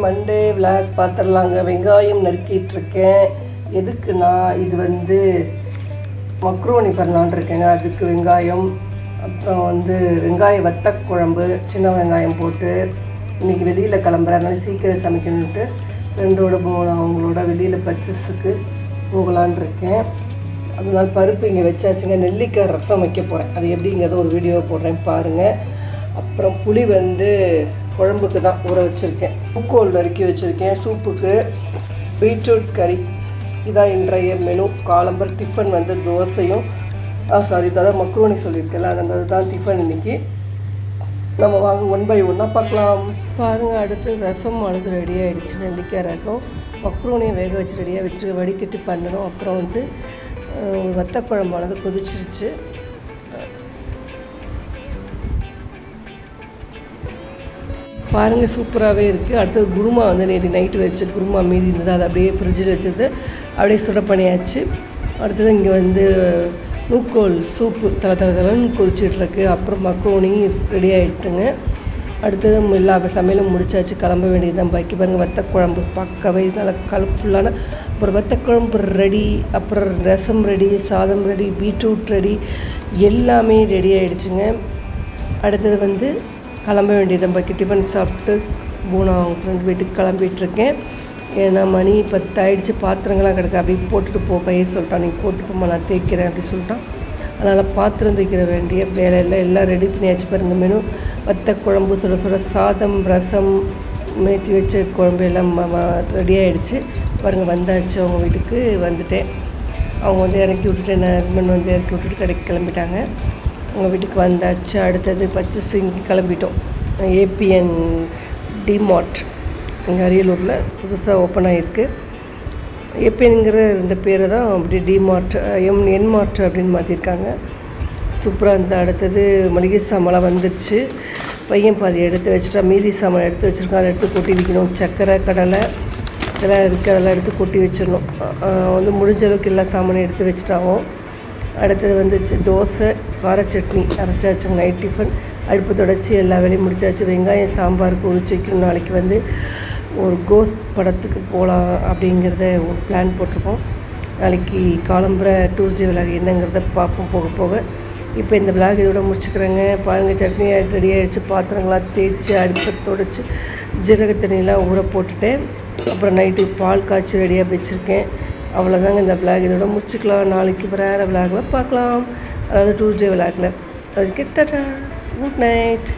Monday vlog பார்த்துடலாங்க வெங்காயம் நறுக்கிட்டு இருக்கேன் எதுக்குன்னா இது வந்து மக்ரோனி பண்ணலான் இருக்கேங்க அதுக்கு வெங்காயம் அப்புறம் வந்து வெங்காய வத்த குழம்பு சின்ன வெங்காயம் போட்டு இன்றைக்கி வெளியில் கிளம்புறேன் அதனால சீக்கிரம் சமைக்கணுன்ட்டு ஃப்ரெண்டோட போகணும் அவங்களோட வெளியில் பச்சஸுக்கு போகலான் இருக்கேன் அதனால பருப்பு இங்கே வச்சாச்சுங்க. நெல்லிக்காய் ரசம் வைக்க போகிறேன் அது எப்படிங்கிறத ஒரு வீடியோ போடுறேன் பாருங்கள் அப்புறம் புளி வந்து குழம்புக்கு தான் ஊற வச்சுருக்கேன். பூக்கோல் நறுக்கி வச்சுருக்கேன். சூப்புக்கு பீட்ரூட் கறி. இதான் இன்றைய மெனு காலம்பர் டிஃபன் வந்து தோசையும் சாரி இதான் மக்ரோனி சொல்லியிருக்கேன்ல அது தான் டிஃபன் இன்றைக்கி நம்ம வாங்க ஒன் பை ஒன்னாக பார்க்கலாம். பாருங்கள் அடுத்து ரசம் அழுது ரெடி ஆகிடுச்சு நெல்லிக்காய் ரசம். மக்ரோனியை வேக வச்சு ரெடியாக வச்சு வடிக்கட்டி பண்ணணும். அப்புறம் வந்து வத்தக்குழம்பானது கொதிச்சிருச்சு. பாருங்கள் சூப்பராகவே இருக்குது அடுத்தது குருமா வந்து நேற்று நைட்டு வச்சு குருமா மீதி இருந்தது. அதை அப்படியே ஃப்ரிட்ஜில் வச்சது. அப்படியே சுட பண்ணியாச்சு. அடுத்தது இங்கே வந்து நூக்கோல் சூப்பு தலை தலை தலைன்னு கொதிச்சிட்ருக்கு அப்புறம் மக்ரோனி ரெடி ஆகிட்டுங்க அடுத்தது எல்லா சமையலும் முடிச்சாச்சு. கிளம்ப வேண்டியது தான் பாக்கி. பாருங்கள் வத்த குழம்பு பக்கவே நல்லா கலர்ஃபுல்லான அப்புறம் வத்த குழம்பு ரெடி அப்புறம் ரசம் ரெடி சாதம் ரெடி பீட்ரூட் ரெடி எல்லாமே ரெடி ஆகிடுச்சுங்க அடுத்தது வந்து கிளம்ப வேண்டியது. நம்ம டிஃபன் சாப்பிட்டு பூனா அவங்க ஃப்ரெண்ட் வீட்டுக்கு கிளம்பிட்டுருக்கேன். ஏன்னா மணி பத்தாயிடுச்சு பாத்திரங்கள்லாம் கிடக்கு. அப்படி போட்டுட்டு போ பையன் சொல்லிட்டான் நீ போட்டு போமா நான் தேய்க்கிறேன் அப்படி சொல்லிட்டான். அதனால் பாத்திரம் தேய்க்கிற வேண்டிய வேலையெல்லாம் எல்லாம் ரெடி பண்ணியாச்சு பாருங்க மெனு வத்த குழம்பு சுட சுட சாதம் ரசம் மேத்தி வச்ச குழம்பு எல்லாம் ரெடி ஆகிடுச்சு பாருங்கள் வந்தாச்சு அவங்க வீட்டுக்கு வந்துட்டேன். அவங்க வந்து இறக்கி விட்டுட்டு என்ன ஹஸ்பண்ட் வந்து இறக்கி விட்டுட்டு கடைக்கு கிளம்பிட்டாங்க. உங்கள் வீட்டுக்கு வந்தாச்சு அடுத்தது பர்ச்சேசிங் கிளம்பிட்டோம். ஏபிஎன் டிமார்ட் எங்கள் அரியலூரில் புதுசாக ஓப்பன் ஆகிருக்கு ஏபிஎன்கிற இந்த பேரை தான் அப்படி டிமார்ட் எம் என்மார்ட் அப்படின்னு மாற்றிருக்காங்க சூப்பராக இருந்தது. அடுத்தது மளிகை சாமான்லாம் வந்துருச்சு. பையன் பாதி எடுத்து வச்சுட்டா மீதி சாமான் எடுத்து வச்சுருக்கான். அதை எடுத்து கொட்டி வைக்கணும். சர்க்கரை கடலை இதெல்லாம் இருக்குது அதெல்லாம் எடுத்து கொட்டி வச்சிடணும். வந்து முடிஞ்ச அளவுக்கு எல்லா சாமானையும் எடுத்து வச்சுட்டாவும் அடுத்தது வந்துச்சு தோசை கார சட்னி அரைச்சாச்சுங்க நைட் டிஃபன் அடுப்பு தொடச்சி எல்லா வேலையும் முடிச்சாச்சு. வெங்காயம் சாம்பாருக்கு உரிச்சு வைக்கணும் நாளைக்கு வந்து ஒரு கோஸ் படத்துக்கு போகலாம் அப்படிங்கிறத ஒரு பிளான் போட்டிருக்கோம். நாளைக்கு காலம்புரை டூர்ஜி விலாக் என்னங்கிறத பார்ப்போம் போக போக. இப்போ இந்த விலாக் இதோட முடிச்சுக்கிறேங்க. பாருங்கள் சட்னி ரெடி ஆகிடுச்சு பாத்திரங்களாம் தேய்ச்சி அடுப்பை தொடச்சி ஜீரக தண்ணியெலாம் ஊற போட்டுட்டேன். அப்புறம் நைட்டு பால் காய்ச்சி ரெடியாக வச்சுருக்கேன். அவ்வளோதாங்க இந்த விளாக் இதோட முடிச்சுக்கலாம். நாளைக்கு வேறு விலாகில் பார்க்கலாம். அதாவது டூஸ்டே விலாகில் அது டாட்டா குட் நைட்